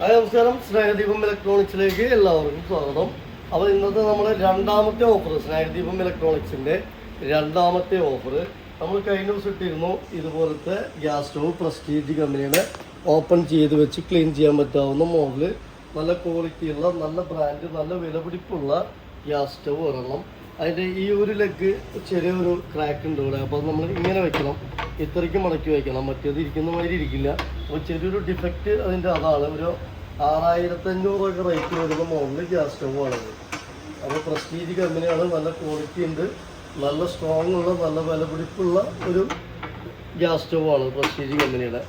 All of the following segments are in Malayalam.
ഹായ് നമസ്കാരം. സ്നേഹദീപം ഇലക്ട്രോണിക്സിലേക്ക് എല്ലാവർക്കും സ്വാഗതം. അപ്പോൾ ഇന്നത്തെ നമ്മുടെ രണ്ടാമത്തെ ഓഫർ സ്നേഹദീപം ഇലക്ട്രോണിക്സിന്റെ രണ്ടാമത്തെ ഓഫർ നമ്മൾ കഴിഞ്ഞ ദിവസം ഇട്ടിരുന്നു ഇതുപോലത്തെ ഗ്യാസ് സ്റ്റവ് പ്രസ്റ്റീജ് കമ്പനിയുടെ ഓപ്പൺ ചെയ്ത് വെച്ച് ക്ലീൻ ചെയ്യാൻ പറ്റാവുന്ന മോഡൽ നല്ല ക്വാളിറ്റിയുള്ള നല്ല ബ്രാൻഡ് നല്ല വിലപിടിപ്പുള്ള ഗ്യാസ് സ്റ്റവ് ഒരെണ്ണം അതിന്റെ ഈ ഒരു ലെഗ് ചെറിയൊരു ക്രാക്ക് ഉണ്ട് ഇവിടെ. അപ്പോൾ നമ്മൾ ഇങ്ങനെ വെക്കണം. ഇത്രയ്ക്ക് മടക്കി വെക്കണം. മറ്റേത് ഇരിക്കുന്ന മാതിരി ഇരിക്കില്ല. അപ്പോൾ ചെറിയൊരു ഡിഫക്റ്റ് അതിന്റെ അതാണ്. ഒരു ആറായിരത്തഞ്ഞൂറൊക്കെ റേറ്റ് വരുന്ന മോഡൽ ഗ്യാസ് സ്റ്റവ് ആണത് അപ്പോൾ പ്രസ്റ്റീജ് കമ്പനിയാണ് നല്ല ക്വാളിറ്റി ഉണ്ട്. നല്ല സ്ട്രോങ് ഉള്ള നല്ല വിലപിടിപ്പുള്ള ഒരു ഗ്യാസ് സ്റ്റവ് ആണ് പ്രസ്റ്റീജ് കമ്പനിയുടെ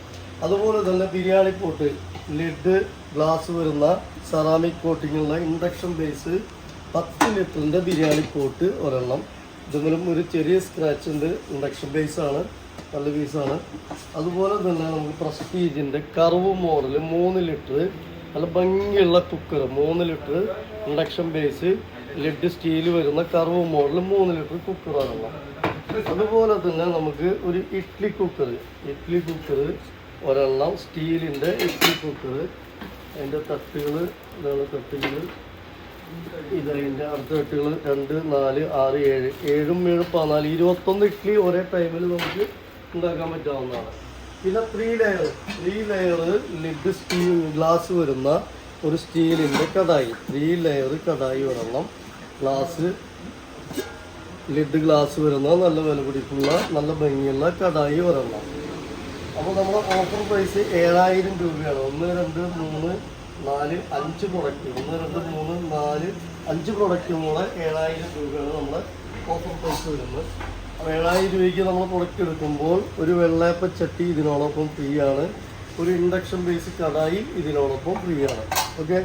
അതുപോലെ തന്നെ ബിരിയാണി പോട്ട് ലിഡ് ഗ്ലാസ് വരുന്ന സെറാമിക് കോട്ടിങ്ങുള്ള ഇൻഡക്ഷൻ ബേസ് പത്ത് ലിറ്ററിന്റെ ബിരിയാണി പോട്ട് ഒരെണ്ണം. ഇതെങ്കിലും ഒരു ചെറിയ സ്ക്രാച്ച് ഉണ്ട്. ഇൻഡക്ഷൻ ബേസാണ് നല്ല പീസാണ് അതുപോലെ തന്നെ നമുക്ക് പ്രസ്റ്റീജിന്റെ കർവ് മോഡൽ മൂന്ന് ലിറ്റർ. നല്ല ഭംഗിയുള്ള കുക്കർ മൂന്ന് litre. Induction base lid steel വരുന്ന കർവ് മോഡൽ മൂന്ന് ലിറ്റർ ഒരെണ്ണം അതുപോലെ തന്നെ നമുക്ക് ഒരു ഇഡ്ഡലി കുക്കർ ഇഡ്ഡലി കുക്കർ ഒരെണ്ണം. സ്റ്റീലിന്റെ ഇഡ്ഡലി കുക്കർ അതിന്റെ തട്ടുകൾ ഇതാണ് തട്ടുകൾ ഇതതിന്റെ അടുത്ത തട്ടുകൾ രണ്ട് നാല് ആറ് ഏഴ്. ഏഴും ഏഴും പതിനാല്. ഇരുപത്തൊന്ന് ഇഡ്ഡലി ഒരേ ടൈമിൽ നമുക്ക് ഉണ്ടാക്കാൻ പറ്റാവുന്നതാണ്. പിന്നെ three layer three layer lid steel glass വരുന്ന ഒരു സ്റ്റീലിന്റെ കടായി. ത്രീ ലെയർ കടായി ഒരെണ്ണം. ഗ്ലാസ് ലിഡ് ഗ്ലാസ് വരുന്ന നല്ല വില പിടിപ്പുള്ള നല്ല ഭംഗിയുള്ള കടായി ഒരെണ്ണം. അപ്പോൾ നമ്മുടെ ഓഫർ പ്രൈസ് ഏഴായിരം രൂപയാണ്. ഒന്ന് രണ്ട് മൂന്ന് നാല് അഞ്ച് പ്രൊഡക്റ്റ് ഒന്ന് രണ്ട് മൂന്ന് നാല് അഞ്ച് പ്രൊഡക്റ്റും കൂടെ ഏഴായിരം രൂപയാണ് നമ്മൾ ഓഫർ പ്രൈസ് വരുന്നത്. അപ്പോൾ ഏഴായിരം രൂപയ്ക്ക് നമ്മൾ പ്രൊഡക്റ്റ് എടുക്കുമ്പോൾ ഒരു വെള്ളയപ്പ ചട്ടി ഇതിനോടൊപ്പം ഫ്രീ ആണ്. ഒരു ഇൻഡക്ഷൻ ബേസ് കടായി ഇതിനോടൊപ്പം ഫ്രീ ആണ്. ഓക്കെ